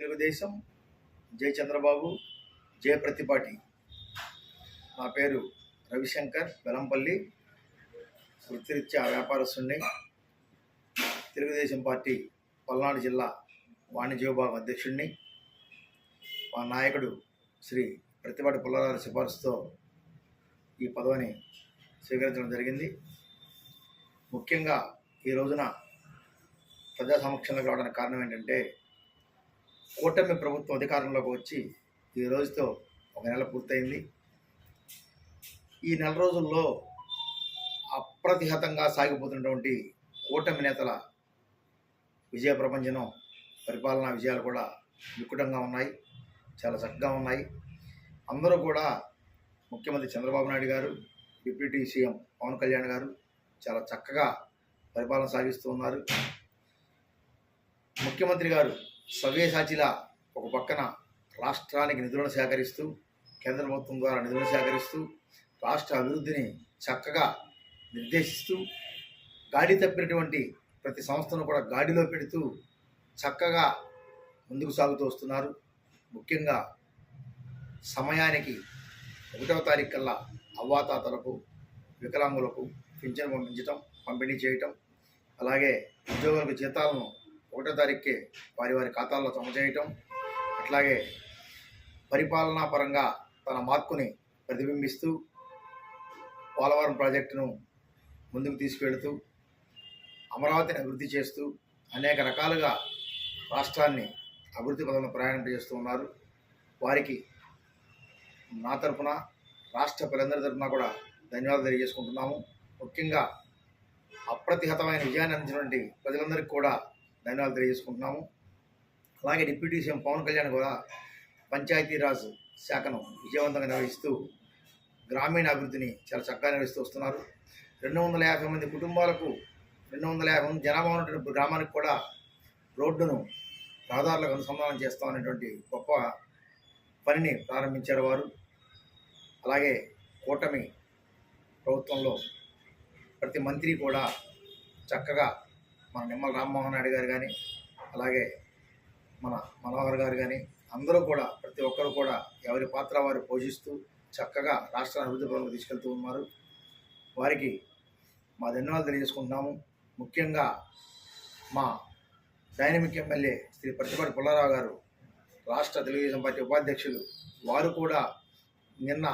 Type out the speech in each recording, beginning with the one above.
తెలుగుదేశం జై చంద్రబాబు జయ ప్రతిపాటి. నా పేరు రవిశంకర్ బెలంపల్లి వృత్తిరీత్యా వ్యాపారస్తుడిని తెలుగుదేశం పార్టీ పల్నాడు జిల్లా వాణిజ్య విభాగం అధ్యక్షుడిని మా నాయకుడు శ్రీ ప్రతిపాటి పుల్లారావు సిఫార్సుతో ఈ పదవిని స్వీకరించడం జరిగింది. ముఖ్యంగా ఈ రోజున ప్రజా సమక్షంలోకి రావడానికి కారణం ఏంటంటే కూటమి ప్రభుత్వం అధికారంలోకి వచ్చి ఈ రోజుతో ఒక నెల పూర్తయింది. ఈ నెల రోజుల్లో అప్రతిహతంగా సాగిపోతున్నటువంటి కూటమి నేతల విజయ ప్రపంచనం పరిపాలనా విజయాలు కూడా వికటంగా ఉన్నాయి చాలా చక్కగా ఉన్నాయి. అందరూ కూడా ముఖ్యమంత్రి చంద్రబాబు నాయుడు గారు డిప్యూటీ సీఎం పవన్ కళ్యాణ్ గారు చాలా చక్కగా పరిపాలన సాగిస్తూ ఉన్నారు. ముఖ్యమంత్రి గారు సవ్యసాచిలా ఒక పక్కన రాష్ట్రానికి నిధులను సేకరిస్తూ కేంద్ర ప్రభుత్వం ద్వారా నిధులను సేకరిస్తూ రాష్ట్ర అభివృద్ధిని చక్కగా నిర్దేశిస్తూ గాడి తప్పినటువంటి ప్రతి సంస్థను కూడా గాడిలో పెడుతూ చక్కగా ముందుకు సాగుతూ వస్తున్నారు. ముఖ్యంగా సమయానికి ఒకటవ తారీఖు కల్లా అవ్వాతాతలకు వికలాంగులకు పింఛను పంపించటం పంపిణీ చేయటం అలాగే ఉద్యోగులకు జీతాలను ఒకటో తారీఖుకే వారి వారి ఖాతాల్లో జమ చేయటం అట్లాగే పరిపాలనా పరంగా తన మార్కుని ప్రతిబింబిస్తూ పోలవరం ప్రాజెక్టును ముందుకు తీసుకెళ్తూ అమరావతిని అభివృద్ధి చేస్తూ అనేక రకాలుగా రాష్ట్రాన్ని అభివృద్ధి పదంలో ప్రయాణం చేస్తూ ఉన్నారు. వారికి నా తరఫున రాష్ట్ర ప్రజలందరి తరఫున కూడా ధన్యవాదాలు తెలియజేసుకుంటున్నాము. ముఖ్యంగా అప్రతిహతమైన విజయాన్ని అందించినటువంటి ప్రజలందరికీ కూడా ధన్యవాదాలు తెలియజేసుకుంటున్నాము అలాగే డిప్యూటీ సీఎం పవన్ కళ్యాణ్ కూడా పంచాయతీరాజ్ శాఖను విజయవంతంగా నిర్వహిస్తూ గ్రామీణ అభివృద్ధిని చాలా చక్కగా నిర్వహిస్తూ వస్తున్నారు. రెండు వందల యాభై మంది కుటుంబాలకు రెండు వందల యాభై మంది జనాభా ఉన్నటువంటి గ్రామానికి కూడా రోడ్డును రహదారులకు అనుసంధానం చేస్తామనేటువంటి గొప్ప పనిని ప్రారంభించారు వారు. అలాగే కూటమి ప్రభుత్వంలో ప్రతి మంత్రి కూడా చక్కగా మన నిమ్మల రామ్మోహన్ నాయుడు గారు కానీ అలాగే మన మనోహర్ గారు కానీ అందరూ కూడా ప్రతి ఒక్కరు కూడా ఎవరి పాత్ర వారు పోషిస్తూ చక్కగా రాష్ట్ర అభివృద్ధి పరంగా తీసుకెళ్తూ ఉన్నారు. వారికి మా ధన్యవాదాలు తెలియజేసుకుంటున్నాము. ముఖ్యంగా మా డైనమిక్ ఎమ్మెల్యే శ్రీ ప్రతిపాటి పుల్లారావు గారు రాష్ట్ర తెలుగుదేశం పార్టీ ఉపాధ్యక్షులు వారు కూడా నిన్న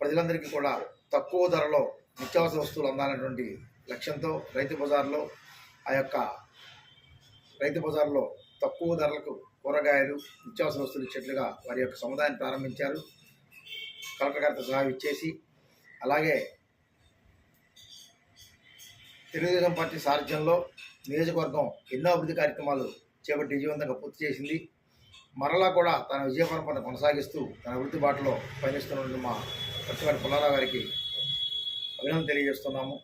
ప్రజలందరికీ కూడా తక్కువ ధరలో నిత్యావసర వస్తువులు అందాలనేటువంటి లక్ష్యంతో రైతు బజార్లో ఆ యొక్క రైతు బజార్లో తక్కువ ధరలకు కూరగాయలు నిత్యావసర వస్తువులు ఇచ్చేట్లుగా వారి యొక్క సముదాయాన్ని ప్రారంభించారు. కలెక్టర్ గారితో సహా ఇచ్చేసి అలాగే తెలుగుదేశం పార్టీ సారథ్యంలో నియోజకవర్గం ఎన్నో అభివృద్ధి కార్యక్రమాలు చేపట్టి విజయవంతంగా పూర్తి చేసింది. మరలా కూడా తన విజయ పరంపర కొనసాగిస్తూ తన అభివృద్ధి బాటలో పయనిస్తున్న మా పచ్చివారి పుల్లారావు గారికి అభినందన తెలియజేస్తున్నాము.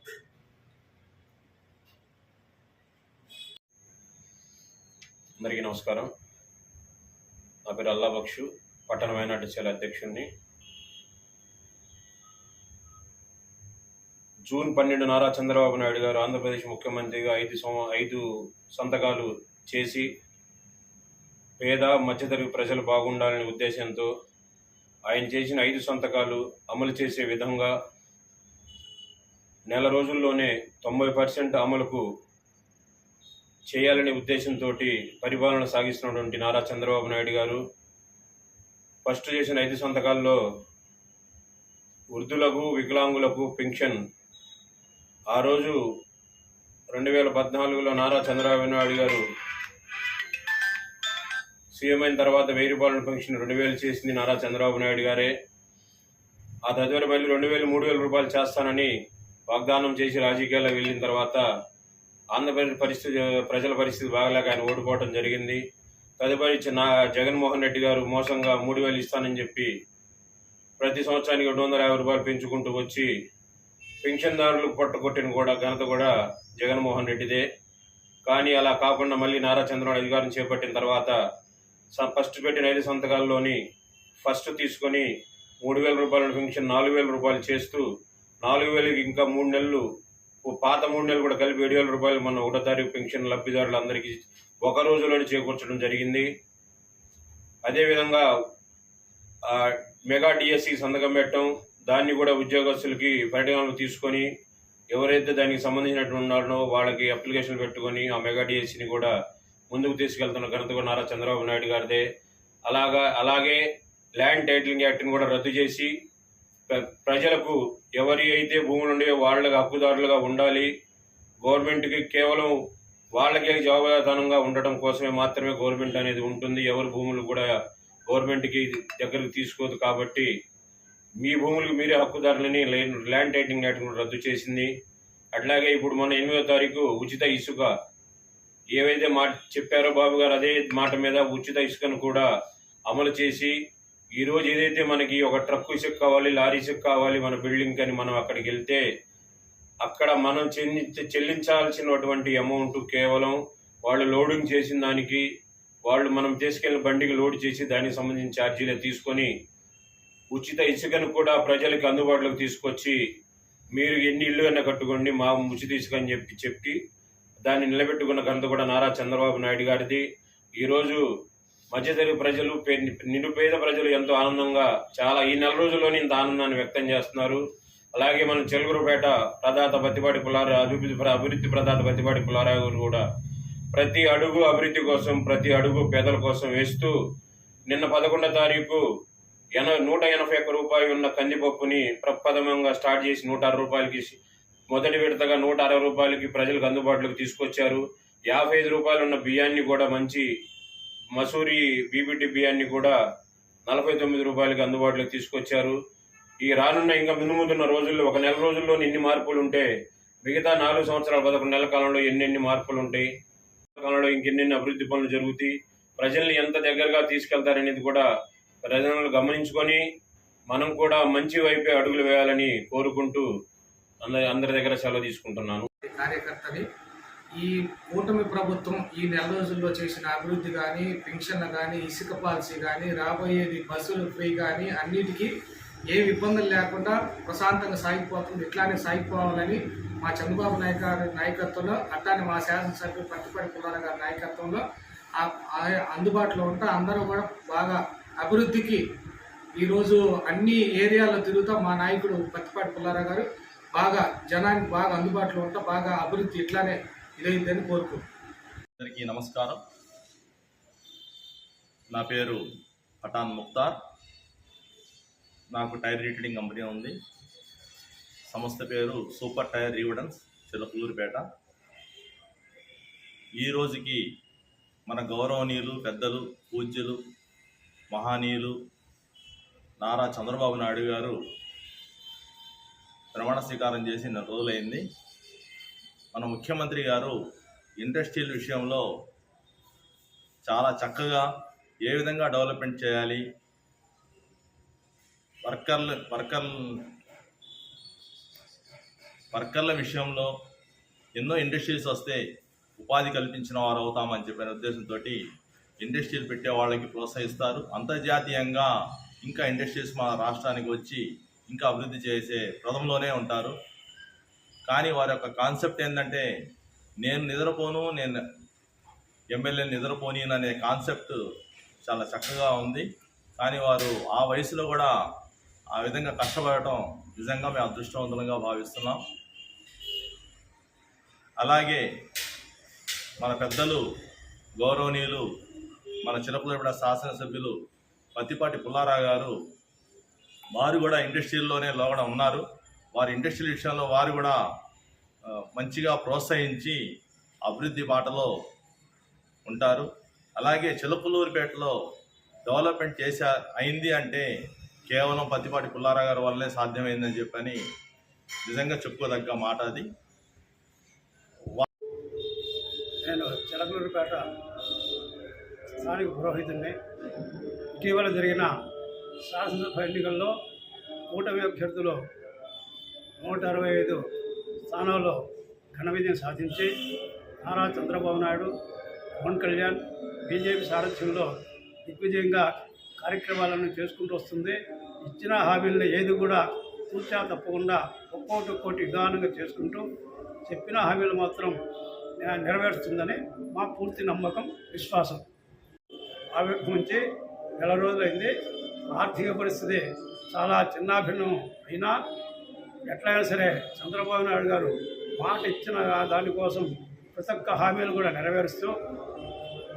అందరికీ నమస్కారం. నా పేరు అల్లా బక్షు పట్టణ మైనార్టీ సెల్ అధ్యక్షుడిని జూన్ పన్నెండు నారా చంద్రబాబు నాయుడు గారు ఆంధ్రప్రదేశ్ ముఖ్యమంత్రిగా ఐదు సంవ ఐదు సంతకాలు చేసి పేద మధ్యతరగతి ప్రజలు బాగుండాలనే ఉద్దేశంతో ఆయన చేసిన ఐదు సంతకాలు అమలు చేసే విధంగా నెల రోజుల్లోనే తొంభై పర్సెంట్ అమలుకు చేయాలనే ఉద్దేశంతో పరిపాలన సాగిస్తున్నటువంటి నారా చంద్రబాబు నాయుడు గారు ఫస్ట్ చేసిన ఐదు సంతకాల్లో వృద్ధులకు వికలాంగులకు పెన్షన్. ఆ రోజు రెండు వేల పద్నాలుగులో నారా చంద్రబాబు నాయుడు గారు సీఎం అయిన తర్వాత వెయ్యి రూపాయల పెన్షన్ రెండు వేలు చేసింది నారా చంద్రబాబు నాయుడు గారే. ఆ తదుపరి మళ్ళీ రెండు వేలు మూడు వేల రూపాయలు చేస్తానని వాగ్దానం చేసి రాజకీయాల్లో వెళ్ళిన తర్వాత ఆంధ్రప్రదేశ్ పరిస్థితి ప్రజల పరిస్థితి బాగలేక ఆయన ఓడిపోవడం జరిగింది. తదుపరి చి- నా జగన్మోహన్ రెడ్డి గారు మోసంగా మూడు వేలు ఇస్తానని చెప్పి ప్రతి సంవత్సరానికి రెండు వందల యాభై రూపాయలు పెంచుకుంటూ వచ్చి పెన్షన్దారులు పట్టుకొట్టిన కూడా ఘనత కూడా జగన్మోహన్ రెడ్డిదే. కానీ అలా కాకుండా మళ్ళీ నారా చంద్రబాబు అధికారం చేపట్టిన తర్వాత స- ఫస్ట్ పెట్టిన ఐదు సంతకాల్లోని ఫస్ట్ తీసుకొని మూడు వేల రూపాయల పెన్షన్ నాలుగు వేల రూపాయలు చేస్తూ నాలుగు వేలకి ఇంకా మూడు నెలలు పాత మూడు నెలలు కూడా కలిపి ఏడు వేల రూపాయలు మన ఒకటో తారీఖు పెన్షన్ లబ్ధిదారులందరికీ ఒక రోజులోనే చేకూర్చడం జరిగింది. అదేవిధంగా మెగా డిఎస్సి సంతకం పెట్టడం దాన్ని కూడా ఉద్యోగస్తులకి పరిగణనలు తీసుకొని ఎవరైతే దానికి సంబంధించినట్టు ఉన్నారో వాళ్ళకి అప్లికేషన్ పెట్టుకొని ఆ మెగా డిఎస్సిని కూడా ముందుకు తీసుకెళ్తున్న ఘనత కూడా నారా చంద్రబాబు నాయుడు గారిదే. అలాగా అలాగే ల్యాండ్ టైటిలింగ్ యాక్ట్ని కూడా రద్దు చేసి ప్రజలకు ఎవరి అయితే భూములు ఉండే వాళ్ళకి హక్కుదారులుగా ఉండాలి. గవర్నమెంట్కి కేవలం వాళ్ళకే జవాబుదారితనంగా ఉండటం కోసమే మాత్రమే గవర్నమెంట్ అనేది ఉంటుంది. ఎవరి భూములు కూడా గవర్నమెంట్కి దగ్గరకు తీసుకోదు కాబట్టి మీ భూములకు మీరే హక్కుదారులని ల్యాండ్ టైటింగ్ యాక్ట్ రద్దు చేసింది. అట్లాగే ఇప్పుడు మొన్న ఎనిమిదో తారీఖు ఉచిత ఇసుక ఏవైతే మాట చెప్పారో బాబు గారు అదే మాట మీద ఉచిత ఇసుకను కూడా అమలు చేసి ఈ రోజు ఏదైతే మనకి ఒక ట్రక్ ఇసుక కావాలి లారీ ఇసుక కావాలి మన బిల్డింగ్ అని మనం అక్కడికి వెళ్తే అక్కడ మనం చెల్లించ చెల్లించాల్సినటువంటి అమౌంట్ కేవలం వాళ్ళు లోడింగ్ చేసిన దానికి వాళ్ళు మనం తీసుకెళ్ళిన బండికి లోడ్ చేసి దానికి సంబంధించిన ఛార్జీలు తీసుకొని ఉచిత ఇసుకను కూడా ప్రజలకు అందుబాటులోకి తీసుకొచ్చి మీరు ఎన్ని ఇల్లు అయినా కట్టుకోండి మా ఉచిత ఇసుక అని చెప్పి చెప్పి దాన్ని నిలబెట్టుకున్న కనుక కూడా నారా చంద్రబాబు నాయుడు గారిది. ఈరోజు మధ్యతరగతి ప్రజలు పే- నిరుపేద ప్రజలు ఎంతో ఆనందంగా చాలా ఈ నెల రోజుల్లోనే ఇంత ఆనందాన్ని వ్యక్తం చేస్తున్నారు. అలాగే మన చెలుగురుపేట ప్రదాత బతిపాటి పుల్లారావు అభివృద్ధి అభివృద్ధి ప్రదాత బతిపాటి పుల్లారావు గారు కూడా ప్రతి అడుగు అభివృద్ధి కోసం ప్రతి అడుగు పేదల కోసం వేస్తూ నిన్న పదకొండో తారీఖు ఎన నూట ఎనభై ఒక్క రూపాయలు ఉన్న కందిపప్పుని ప్రప్రథమంగా స్టార్ట్ చేసి నూట అరవై రూపాయలకి మొదటి విడతగా నూట అరవై రూపాయలకి ప్రజలకు అందుబాటులోకి తీసుకొచ్చారు. యాభై ఐదు రూపాయలు ఉన్న బియ్యాన్ని కూడా మంచి మసూరి బీబీటీ బియ్యాన్ని కూడా నలభై తొమ్మిది రూపాయలకి అందుబాటులోకి తీసుకొచ్చారు. ఈ రానున్న ఇంకా ముందు ముందున్న రోజుల్లో ఒక నెల రోజుల్లో ఎన్ని మార్పులు ఉంటే మిగతా నాలుగు సంవత్సరాల పదకొండు నెలల కాలంలో ఎన్నెన్ని మార్పులు ఉంటాయి కాలంలో ఇంకెన్నెన్ని అభివృద్ధి పనులు జరుగుతాయి ప్రజల్ని ఎంత దగ్గరగా తీసుకెళ్తారనేది కూడా ప్రజలను గమనించుకొని మనం కూడా మంచి వైపే అడుగులు వేయాలని కోరుకుంటూ అందరి అందరి దగ్గర సెలవు తీసుకుంటున్నాను. కార్యకర్తని ఈ కూటమి ప్రభుత్వం ఈ నెల రోజుల్లో చేసిన అభివృద్ధి కానీ పెన్షన్లు కానీ ఇసుక పాలసీ కానీ రాబోయేది బస్సులు ఫ్రీ కానీ అన్నిటికీ ఏ ఇబ్బందులు లేకుండా ప్రశాంతంగా సాగిపోతుంది. ఇట్లానే సాగిపోవాలని మా చంద్రబాబు నాయక్ గారి నాయకత్వంలో అట్లానే మా శాసనసభ్యులు పట్టుపడి పుల్లార గారి నాయకత్వంలో అందుబాటులో ఉంటా. అందరూ కూడా బాగా అభివృద్ధికి ఈరోజు అన్ని ఏరియాలో తిరుగుతా మా నాయకుడు పత్తిపాటి పుల్లారావు గారు. బాగా జనానికి బాగా అందుబాటులో ఉంటా బాగా అభివృద్ధి ఇట్లానే తెలియదని కోరుకు అందరికీ నమస్కారం. నా పేరు పఠాన్ ముక్తార్. నాకు టైర్ రీటైలింగ్ కంపెనీ ఉంది. సంస్థ పేరు సూపర్ టైర్ రీవడన్స్ చిలకూరుపేట ఈ రోజుకి మన గౌరవనీయులు పెద్దలు పూజ్యులు మహానీయులు నారా చంద్రబాబు నాయుడు గారు ప్రమాణ స్వీకారం చేసి నెల రోజులైంది. మన ముఖ్యమంత్రి గారు ఇండస్ట్రియల్ విషయంలో చాలా చక్కగా ఏ విధంగా డెవలప్మెంట్ చేయాలి వర్కర్లు వర్కర్ వర్కర్ల విషయంలో ఎన్నో ఇండస్ట్రీస్ వస్తే ఉపాధి కల్పించిన వారు అవుతామని చెప్పిన ఉద్దేశంతో ఇండస్ట్రీలు పెట్టే వాళ్ళకి ప్రోత్సహిస్తారు. అంతర్జాతీయంగా ఇంకా ఇండస్ట్రీస్ మా రాష్ట్రానికి వచ్చి ఇంకా అభివృద్ధి చేసే ప్రథంలోనే ఉంటారు. కానీ వారి యొక్క కాన్సెప్ట్ ఏంటంటే నేను నిద్రపోను నేను ఎమ్మెల్యే నిద్రపోని అనే కాన్సెప్ట్ చాలా చక్కగా ఉంది. కానీ వారు ఆ వయసులో కూడా ఆ విధంగా కష్టపడటం నిజంగా మేము అదృష్టవంతులంగా భావిస్తున్నాం. అలాగే మన పెద్దలు గౌరవనీయులు మన చిరపులపడ శాసనసభ్యులు పత్తిపాటి పుల్లారావు గారు వారు కూడా ఇండస్ట్రీల్లోనే లోగడ ఉన్నారు. వారి ఇండస్ట్రియల్ విషయంలో వారు కూడా మంచిగా ప్రోత్సహించి అభివృద్ధి బాటలో ఉంటారు. అలాగే చిలకలూరుపేటలో డెవలప్మెంట్ చేసా అయింది అంటే కేవలం పత్తిపాటి పుల్లారా గారి వల్లనే సాధ్యమైందని చెప్పని నిజంగా చెప్పుకోదగ్గ మాట అది. నేను చిలకలూరుపేట స్థానిక పురోహితుడిని. ఇటీవల జరిగిన శాసనసభ ఎన్నికల్లో కూటమి అభ్యర్థులు నూట అరవై ఐదు స్థానాల్లో ఘన విజయం సాధించి నారా చంద్రబాబు నాయుడు పవన్ కళ్యాణ్ బీజేపీ సారథ్యంలో దిగ్విజయంగా కార్యక్రమాలను చేసుకుంటూ వస్తుంది. ఇచ్చిన హామీలను ఏది కూడా తూచా తప్పకుండా ఒక్కోటి ఒక్కోటి విధానంగా చేసుకుంటూ చెప్పిన హామీలు మాత్రం నెరవేరుస్తుందని మా పూర్తి నమ్మకం విశ్వాసం. ఆవిర్భవించి నెల రోజులైంది. ఆర్థిక పరిస్థితి చాలా చిన్నాభిన్నం అయినా ఎట్లయినా సరే చంద్రబాబు నాయుడు గారు మాట ఇచ్చిన దానికోసం ప్రతి ఒక్క హామీలు కూడా నెరవేరుస్తూ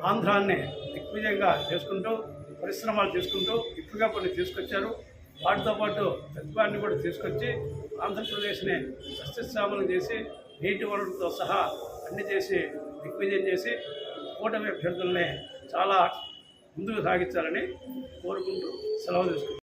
ఆంధ్రాన్ని దిగ్విజయంగా చేసుకుంటూ పరిశ్రమలు తీసుకుంటూ ఇప్పుడుగా కొన్ని తీసుకొచ్చారు. వాటితో పాటు ప్రతిభాన్ని కూడా తీసుకొచ్చి ఆంధ్రప్రదేశ్ని సస్యశ్యామలం చేసి నీటి వనరులతో సహా అన్ని చేసి దిగ్విజయం చేసి కూటమి అభ్యర్థుల్ని చాలా ముందుకు సాగించాలని కోరుకుంటూ సెలవు తీసుకుంటాం